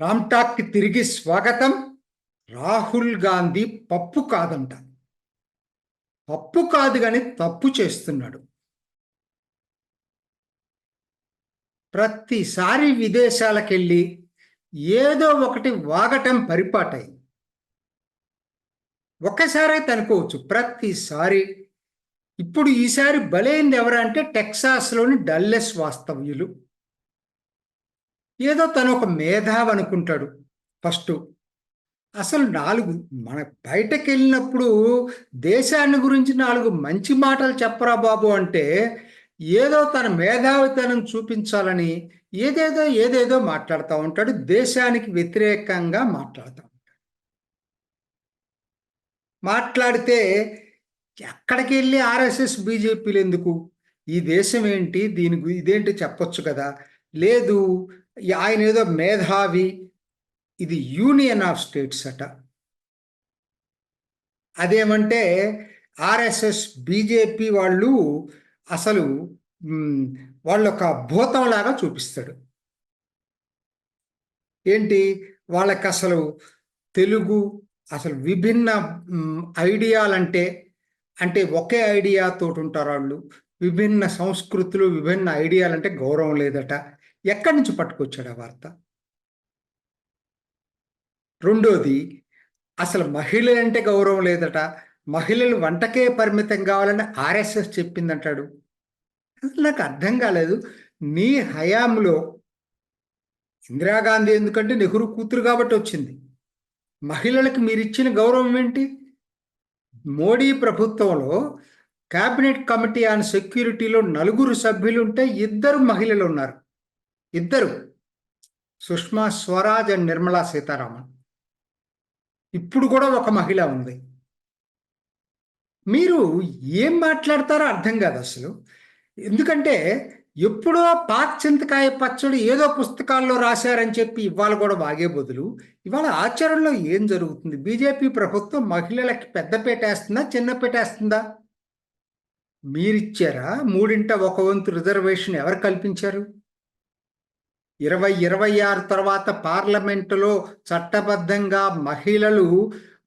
రామ్టాక్కి తిరిగి స్వాగతం. రాహుల్ గాంధీ పప్పు కాదంట. పప్పు కాదు కానీ తప్పు చేస్తున్నాడు. ప్రతిసారి విదేశాలకెళ్ళి ఏదో ఒకటి వాగటం పరిపాటై. ఒకసారే తనుకోవచ్చు. ప్రతిసారి ఇప్పుడు ఈసారి బలైంది ఎవరంటే టెక్సాస్లోని డల్లెస్ వాస్తవ్యులు. ఏదో తను ఒక మేధావి అనుకుంటాడు. ఫస్ట్. అసలు నాలుగు మన బయటకు వెళ్ళినప్పుడు దేశాన్ని గురించి నాలుగు మంచి మాటలు చెప్పరా బాబు అంటే ఏదో తన మేధావితనం చూపించాలని ఏదేదో ఏదేదో మాట్లాడుతూ ఉంటాడు. దేశానికి వ్యతిరేకంగా మాట్లాడుతూ ఉంటాడు. మాట్లాడితే ఎక్కడికి వెళ్ళి ఆర్ఎస్ఎస్ బీజేపీలు ఎందుకు? ఈ దేశం ఏంటి? దీని గు- ఇదేంటి చెప్పొచ్చు కదా? లేదు ఆయన ఏదో మేధావి. ఇది యూనియన్ ఆఫ్ స్టేట్స్ అట. అదేమంటే ఆర్ఎస్ఎస్ బీజేపీ వాళ్ళు అసలు వాళ్ళు ఒక భూతంలాగా చూపిస్తాడు. ఏంటి? వాళ్ళకి అసలు తెలుగు అసలు విభిన్న ఐడియాలంటే అంటే ఒకే ఐడియాతో ఉంటారు వాళ్ళు? విభిన్న సంస్కృతులు విభిన్న ఐడియాలంటే గౌరవం లేదట. ఎక్కడి నుంచి పట్టుకొచ్చాడు ఆ వార్త? రెండోది అసలు మహిళలంటే గౌరవం లేదట. మహిళలు వంటకే పరిమితం కావాలని ఆర్ఎస్ఎస్ చెప్పిందంటాడు. అసలు నాకు అర్థం కాలేదు. నీ హయాంలో ఇందిరాగాంధీ ఎందుకంటే నెహ్రూ కూతురు కాబట్టి వచ్చింది. మహిళలకు మీరు ఇచ్చిన గౌరవం ఏంటి? మోడీ ప్రభుత్వంలో కేబినెట్ కమిటీ ఆన్ సెక్యూరిటీలో నలుగురు సభ్యులు ఉంటే ఇద్దరు మహిళలు ఉన్నారు. ఇద్దరు సుష్మా స్వరాజ్ అండ్ నిర్మలా సీతారామన్. ఇప్పుడు కూడా ఒక మహిళ ఉంది. మీరు ఏం మాట్లాడతారో అర్థం కాదు అసలు. ఎందుకంటే ఎప్పుడో పాక్ చింతకాయ పచ్చడి ఏదో పుస్తకాల్లో రాశారని చెప్పి ఇవాళ కూడా వాగే బదులు ఇవాళ ఆచరణలో ఏం జరుగుతుంది? బీజేపీ ప్రభుత్వం మహిళలకి పెద్ద పేటేస్తుందా చిన్న పేటేస్తుందా మీరిచ్చారా? మూడింట ఒక వంతు రిజర్వేషన్ ఎవరు కల్పించారు? ఇరవై ఇరవై ఆరు తర్వాత పార్లమెంటులో చట్టబద్ధంగా మహిళలు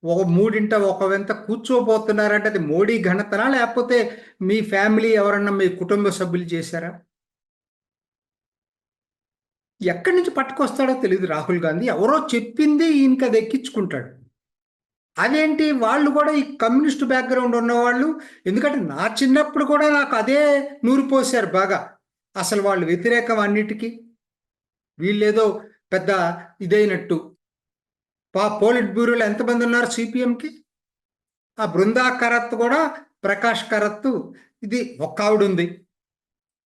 ఒక మూడింట ఒక వెంత కూర్చోబోతున్నారంటే అది మోడీ ఘనతనా? లేకపోతే మీ ఫ్యామిలీ ఎవరన్నా మీ కుటుంబ సభ్యులు చేశారా? ఎక్కడి నుంచి పట్టుకొస్తాడో తెలియదు రాహుల్ గాంధీ. ఎవరో చెప్పింది ఈయనకి అది ఎక్కించుకుంటాడు. అదేంటి? వాళ్ళు కూడా ఈ కమ్యూనిస్ట్ బ్యాక్గ్రౌండ్ ఉన్నవాళ్ళు. ఎందుకంటే నా చిన్నప్పుడు కూడా నాకు అదే నూరు పోసారు బాగా. అసలు వాళ్ళు వ్యతిరేకం అన్నిటికీ. వీళ్ళేదో పెద్ద ఇదైనట్టు. పా పోలిట్ బ్యూరోలో ఎంతమంది ఉన్నారు సిపిఎంకి? ఆ బృందా కరత్ కూడా ప్రకాష్ కరత్ ఇది ఒక్క ఆవిడ ఉంది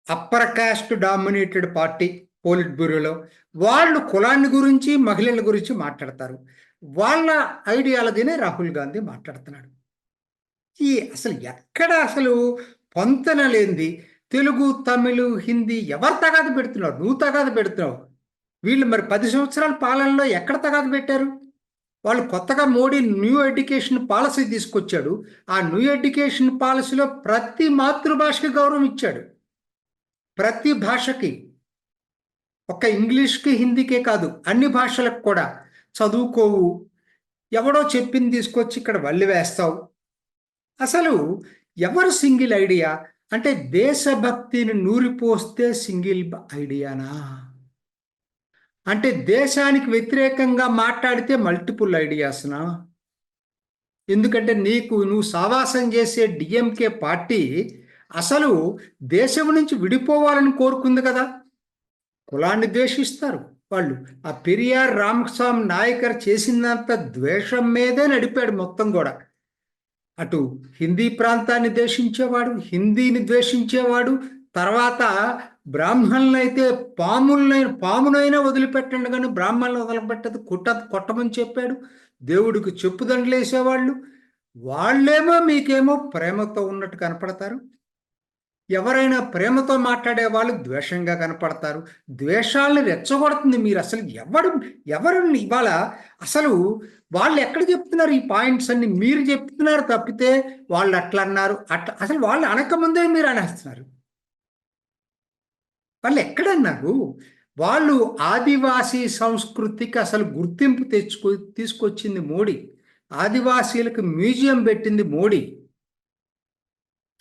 అప్పర్ క్యాస్ట్ డామినేటెడ్ పార్టీ. పోలిట్ బ్యూరోలో వాళ్ళు కులాన్ని గురించి మహిళల గురించి మాట్లాడతారు. వాళ్ళ ఐడియాలజీనే రాహుల్ గాంధీ మాట్లాడుతున్నాడు. ఈ అసలు ఎక్కడ అసలు పొంతన లేనిది తెలుగు తమిళ హిందీ ఎవరు తగాదు పెడుతున్నావు? నువ్వు తగాదు పెడుతున్నావు. వీళ్ళు మరి పది సంవత్సరాల పాలనలో ఎక్కడ తగాదు పెట్టారు? వాళ్ళు కొత్తగా మోడీ న్యూ ఎడ్యుకేషన్ పాలసీ తీసుకొచ్చాడు. ఆ న్యూ ఎడ్యుకేషన్ పాలసీలో ప్రతి మాతృభాషకి గౌరవం ఇచ్చాడు. ప్రతి భాషకి ఒక్క ఇంగ్లీష్కి హిందీకే కాదు అన్ని భాషలకు కూడా. చదువుకోవు. ఎవడో చెప్పింది తీసుకొచ్చి ఇక్కడ వల్లి వేస్తావు. అసలు ఎవరు సింగిల్ ఐడియా? అంటే దేశభక్తిని నూరిపోస్తే సింగిల్ ఐడియానా? అంటే దేశానికి వ్యతిరేకంగా మాట్లాడితే మల్టిపుల్ ఐడియాస్నా? ఎందుకంటే నీకు నువ్వు సావాసం చేసే డిఎంకే పార్టీ అసలు దేశం నుంచి విడిపోవాలని కోరుకుంది కదా. కులాన్ని ద్వేషిస్తారు వాళ్ళు. ఆ పెరియార్ రామస్వామి నాయకర్ చేసినంత ద్వేషం మీదే నడిపాడు మొత్తం కూడా అటు హిందీ ప్రాంతాన్ని ద్వేషించేవాడు హిందీని ద్వేషించేవాడు తర్వాత బ్రాహ్మణులైతే పాములనైనా పామునైనా వదిలిపెట్టండి కానీ బ్రాహ్మణులు వదిలిపెట్టదు కుట్ట కొట్టమని చెప్పాడు. దేవుడికి చెప్పుదండలు వేసేవాళ్ళు వాళ్ళేమో మీకేమో ప్రేమతో ఉన్నట్టు కనపడతారు. ఎవరైనా ప్రేమతో మాట్లాడే వాళ్ళు ద్వేషంగా కనపడతారు. ద్వేషాలను రెచ్చగొడుతుంది మీరు. అసలు ఎవరు ఎవరు ఇవాళ అసలు వాళ్ళు ఎక్కడ చెప్తున్నారు? ఈ పాయింట్స్ అన్ని మీరు చెప్తున్నారు తప్పితే వాళ్ళు అట్లా అన్నారు. అట్లా అసలు వాళ్ళు అనకముందే మీరు అనేస్తున్నారు. వాళ్ళు ఎక్కడన్నారు వాళ్ళు ఆదివాసీ సంస్కృతికి అసలు గుర్తింపు తెచ్చుకో తీసుకొచ్చింది మోడీ. ఆదివాసీలకు మ్యూజియం పెట్టింది మోడీ.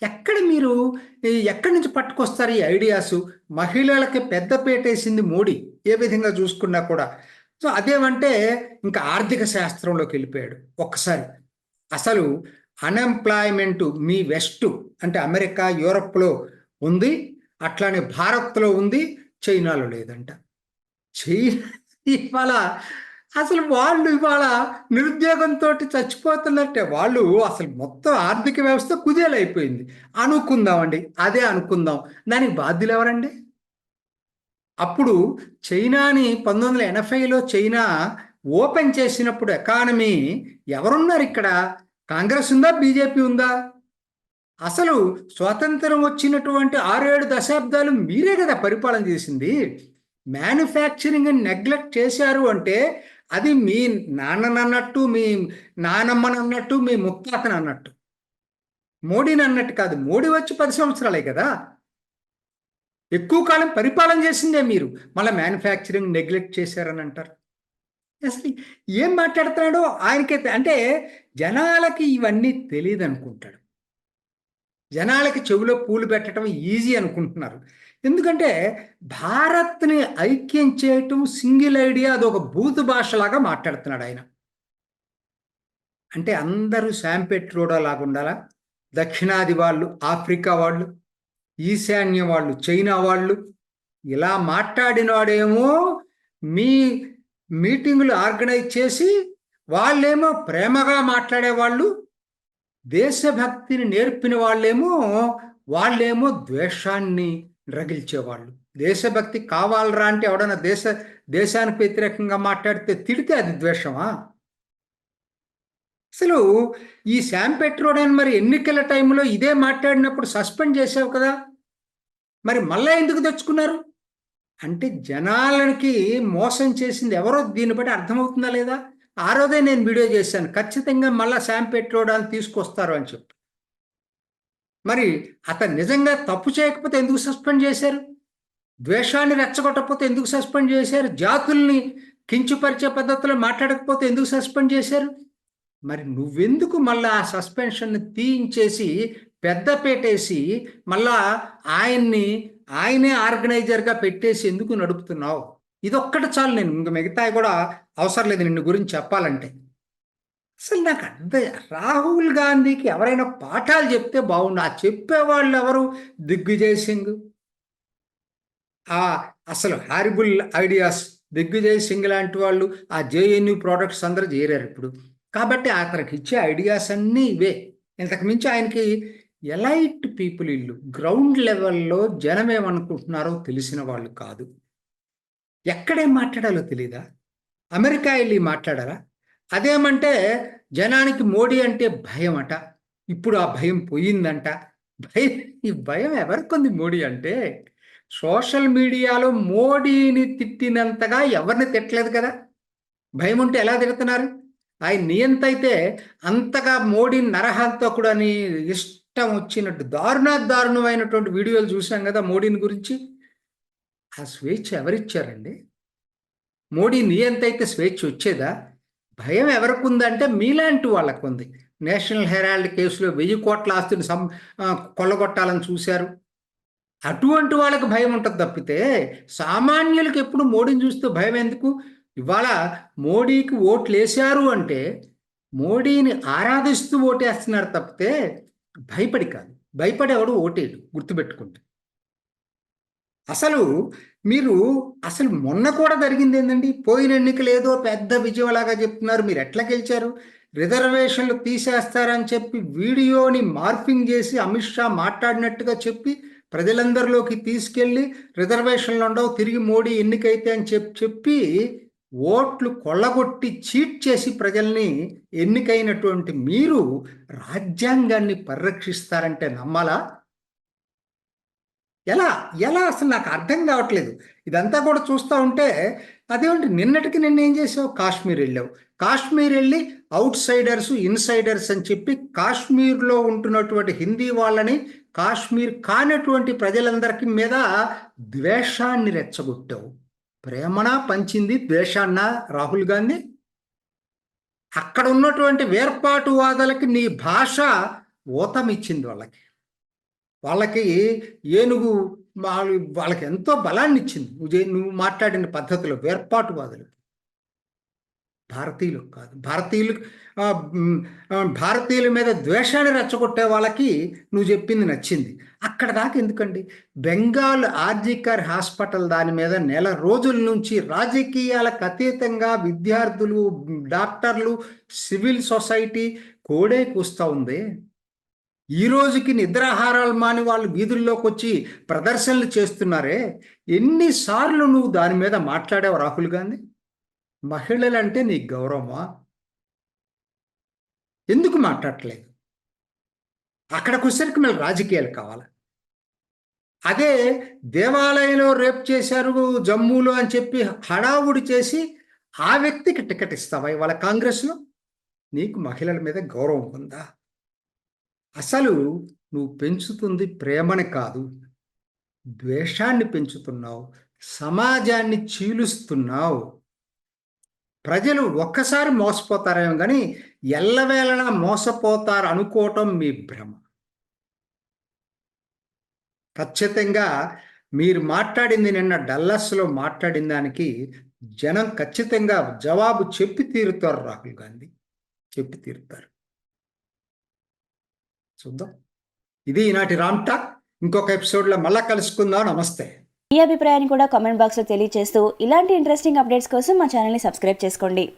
ఎక్కడ మీరు ఎక్కడి నుంచి పట్టుకొస్తారు ఈ ఐడియాస్? మహిళలకి పెద్ద పేటేసింది మోడీ. ఏ విధంగా చూసుకున్నా కూడా. సో అదేమంటే ఇంకా ఆర్థిక శాస్త్రంలోకి వెళ్ళిపోయాడు ఒక్కసారి. అసలు అన్ఎంప్లాయ్మెంట్ మీ వెస్ట్ అంటే అమెరికా యూరప్లో ఉంది. అట్లానే భారత్లో ఉంది. చైనాలో లేదంట. చైనా ఇవాళ అసలు వాళ్ళు ఇవాళ నిరుద్యోగంతో చచ్చిపోతున్నట్టే వాళ్ళు అసలు మొత్తం ఆర్థిక వ్యవస్థ కుదేలైపోయింది. అనుకుందామండి అదే అనుకుందాం. దానికి బాధ్యులు ఎవరండి? అప్పుడు చైనాని పంతొమ్మిది వందల ఎనభైలో చైనా ఓపెన్ చేసినప్పుడు ఎకానమీ ఎవరున్నారు ఇక్కడ? కాంగ్రెస్ ఉందా? బీజేపీ ఉందా? అసలు స్వాతంత్రం వచ్చినటువంటి ఆరేడు దశాబ్దాలు మీరే కదా పరిపాలన చేసింది. మ్యానుఫ్యాక్చరింగ్ నెగ్లెక్ట్ చేశారు అంటే అది మీ నాన్ననన్నట్టు మీ నానమ్మనన్నట్టు మీ ముక్తాతను అన్నట్టు మోడీని అన్నట్టు కాదు మోడీ వచ్చి పది సంవత్సరాలే కదా. ఎక్కువ కాలం పరిపాలన చేసిందే మీరు. మళ్ళీ మ్యానుఫ్యాక్చరింగ్ నెగ్లెక్ట్ చేశారని అంటారు. అసలు ఏం మాట్లాడుతున్నాడో ఆయనకైతే అంటే జనాలకి ఇవన్నీ తెలియదు అనుకుంటాడు జనాలకి చెవిలో పూలు పెట్టడం ఈజీ అనుకుంటున్నారు. ఎందుకంటే భారత్ని ఐక్యం చేయటం సింగిల్ ఐడియా అది ఒక బూతు భాషలాగా మాట్లాడుతున్నాడు ఆయన. అంటే అందరూ శాంపెట్రోడా లాగా ఉండాలా? దక్షిణాది వాళ్ళు ఆఫ్రికా వాళ్ళు ఈశాన్య వాళ్ళు చైనా వాళ్ళు ఇలా మాట్లాడినవాడేమో మీ మీటింగులు ఆర్గనైజ్ చేసి వాళ్ళేమో ప్రేమగా మాట్లాడే వాళ్ళు దేశభక్తిని నేర్పిన వాళ్ళేమో వాళ్ళేమో ద్వేషాన్ని రగిల్చేవాళ్ళు దేశభక్తి కావాలరా అంటే ఎవడన్నా దేశ దేశానికి వ్యతిరేకంగా మాట్లాడితే తిడితే అది ద్వేషమా? అసలు ఈ శామ్ పెట్రోడన్ మరి ఎన్నికల టైంలో ఇదే మాట్లాడినప్పుడు సస్పెండ్ చేసావు కదా? మరి మళ్ళా ఎందుకు తెచ్చుకున్నారు? అంటే జనాలకి మోసం చేసింది ఎవరో దీన్ని బట్టి అర్థమవుతుందా లేదా? ఆ రోజే నేను వీడియో చేశాను. ఖచ్చితంగా మళ్ళీ శామ్ పెట్రోడాన్ని తీసుకొస్తారు అని చెప్పి. మరి అతను నిజంగా తప్పు చేయకపోతే ఎందుకు సస్పెండ్ చేశారు? ద్వేషాన్ని రెచ్చగొట్టకపోతే ఎందుకు సస్పెండ్ చేశారు? జాతుల్ని కించుపరిచే పద్ధతిలో మాట్లాడకపోతే ఎందుకు సస్పెండ్ చేశారు? మరి నువ్వెందుకు మళ్ళా ఆ సస్పెన్షన్ని తీయించేసి పెద్దపేటేసి మళ్ళా ఆయన్ని ఆయనే ఆర్గనైజర్గా పెట్టేసి ఎందుకు నడుపుతున్నావు? ఇదొక్కటి చాలు నేను ఇంకా మిగతా కూడా అవసరం లేదు నిన్ను గురించి చెప్పాలంటే. అసలు నాకు అంత. రాహుల్ గాంధీకి ఎవరైనా పాఠాలు చెప్తే బాగుండు. ఆ చెప్పేవాళ్ళు ఎవరు? దిగ్విజయ్ సింగ్. ఆ అసలు హారిబుల్ ఐడియాస్ దిగ్విజయ్ సింగ్ లాంటి వాళ్ళు ఆ జేఎన్యూ ప్రోడక్ట్స్ అందరూ చేరారు ఇప్పుడు. కాబట్టి అతనికి ఇచ్చే ఐడియాస్ అన్నీ ఇవే. ఇంతకుమించి ఆయనకి ఎలైట్ పీపుల్ ఇల్లు గ్రౌండ్ లెవెల్లో జనం ఏమనుకుంటున్నారో తెలిసిన వాళ్ళు కాదు. ఎక్కడేం మాట్లాడాలో తెలీదా? అమెరికా వెళ్ళి మాట్లాడారా? అదేమంటే జనానికి మోడీ అంటే భయం అట ఇప్పుడు ఆ భయం పోయిందంట. భయం ఈ భయం ఎవరికి మోడీ అంటే? సోషల్ మీడియాలో మోడీని తిట్టినంతగా ఎవరిని తిట్టలేదు కదా? భయం ఉంటే ఎలా తిడుతున్నారు? ఆయన నియంత అయితే అంతగా మోడీ కూడా అని ఇష్టం వచ్చినట్టు దారుణ దారుణమైనటువంటి వీడియోలు చూసాం కదా మోడీని గురించి? ఆ స్వేచ్ఛ ఎవరిచ్చారండి? మోడీ నియంత అయితే స్వేచ్ఛ వచ్చేదా? భయం ఎవరికి ఉందంటే మీలాంటి వాళ్ళకు ఉంది నేషనల్ హెరాల్డ్ కేసులో వెయ్యి కోట్ల ఆస్తిని సం కొల్లగొట్టాలని చూశారు. అటువంటి వాళ్ళకి భయం ఉంటుంది తప్పితే సామాన్యులకు ఎప్పుడు మోడీని చూస్తే భయం ఎందుకు? ఇవాళ మోడీకి ఓట్లు వేశారు అంటే మోడీని ఆరాధిస్తూ ఓటేస్తున్నారు తప్పితే భయపడి కాదు. భయపడేవాడు ఓటేడు గుర్తుపెట్టుకుంటే అసలు మీరు అసలు మొన్న కూడా జరిగింది ఏంటండి పోయిన ఎన్నికలు ఏదో పెద్ద విజయలాగా చెప్తున్నారు. మీరు ఎట్లా గెలిచారు? రిజర్వేషన్లు తీసేస్తారని చెప్పి వీడియోని మార్పింగ్ చేసి అమిత్ షా మాట్లాడినట్టుగా చెప్పి ప్రజలందరిలోకి తీసుకెళ్ళి రిజర్వేషన్లు ఉండవు తిరిగి మోడీ ఎన్నికైతే అని చెప్పి చెప్పి ఓట్లు కొల్లగొట్టి చీట్ చేసి ప్రజల్ని ఎన్నికైనటువంటి మీరు రాజ్యాంగాన్ని పరిరక్షిస్తారంటే నమ్మాలా? ఎలా? ఎలా? అసలు నాకు అర్థం కావట్లేదు. ఇదంతా కూడా చూస్తూ ఉంటే అదేంటి నిన్నటికి నిన్న ఏం చేసావు? కాశ్మీర్ వెళ్ళావు. కాశ్మీర్ వెళ్ళి అవుట్ సైడర్స్ ఇన్సైడర్స్ అని చెప్పి కాశ్మీర్లో ఉంటున్నటువంటి హిందీ వాళ్ళని కాశ్మీర్ కానటువంటి ప్రజలందరికీ మీద ద్వేషాన్ని రెచ్చగొట్టావు. ప్రేమన పంచింది ద్వేషాన్న రాహుల్ గాంధీ? అక్కడ ఉన్నటువంటి వేర్పాటువాదులకి నీ భాష ఊతమిచ్చింది వాళ్ళకి. వాళ్ళకి ఏనుగు వాళ్ళు వాళ్ళకి ఎంతో బలాన్ని ఇచ్చింది నువ్వు నువ్వు మాట్లాడిన పద్ధతిలో వేర్పాటువాదులు. భారతీయులు కాదు. భారతీయులు భారతీయుల మీద ద్వేషాన్ని రెచ్చగొట్టే వాళ్ళకి నువ్వు చెప్పింది నచ్చింది. అక్కడ దాకా ఎందుకండి? బెంగాల్ ఆర్జికర్ హాస్పిటల్ దాని మీద నెల రోజుల నుంచి రాజకీయాలకు అతీతంగా విద్యార్థులు డాక్టర్లు సివిల్ సొసైటీ కోడే వస్తూ ఉంది. ఈ రోజుకి నిద్రాహారాలు మాని వాళ్ళు వీధుల్లోకి వచ్చి ప్రదర్శనలు చేస్తున్నారే? ఎన్నిసార్లు నువ్వు దాని మీద మాట్లాడావు రాహుల్ గాంధీ? మహిళలంటే నీకు గౌరవమా? ఎందుకు మాట్లాడట్లేదు? అక్కడికి వచ్చేసరికి మళ్ళీ రాజకీయాలు కావాలి? అదే దేవాలయంలో రేప్ చేశారు జమ్మూలో అని చెప్పి హడావుడి చేసి ఆ వ్యక్తికి టికెట్ ఇస్తావా ఇవాళ కాంగ్రెస్లో? నీకు మహిళల మీద గౌరవం ఉందా? అసలు నువ్వు పెంచుతుంది ప్రేమని కాదు ద్వేషాన్ని పెంచుతున్నావు సమాజాన్ని చీలుస్తున్నావు. ప్రజలు ఒక్కసారి మోసపోతారేమో కానీ ఎల్లవేళలా మోసపోతారు అనుకోవటం మీ భ్రమ. ఖచ్చితంగా మీరు మాట్లాడింది నిన్న డల్లస్లో మాట్లాడిన దానికి జనం ఖచ్చితంగా జవాబు చెప్పి తీరుతారు రాహుల్ గాంధీ. చెప్పి తీరుతారు. చూద్దాం. ఇది ఈనాటి రామ్ టాక్. ఇంకొక ఎపిసోడ్లో మళ్ళా కలుసుకుందాం. నమస్తే. మీ అభిప్రాయాన్ని కూడా కామెంట్ బాక్స్లో తెలియజేస్తూ ఇలాంటి ఇంట్రెస్టింగ్ అప్డేట్స్ కోసం మా ఛానల్ని సబ్స్క్రైబ్ చేసుకోండి.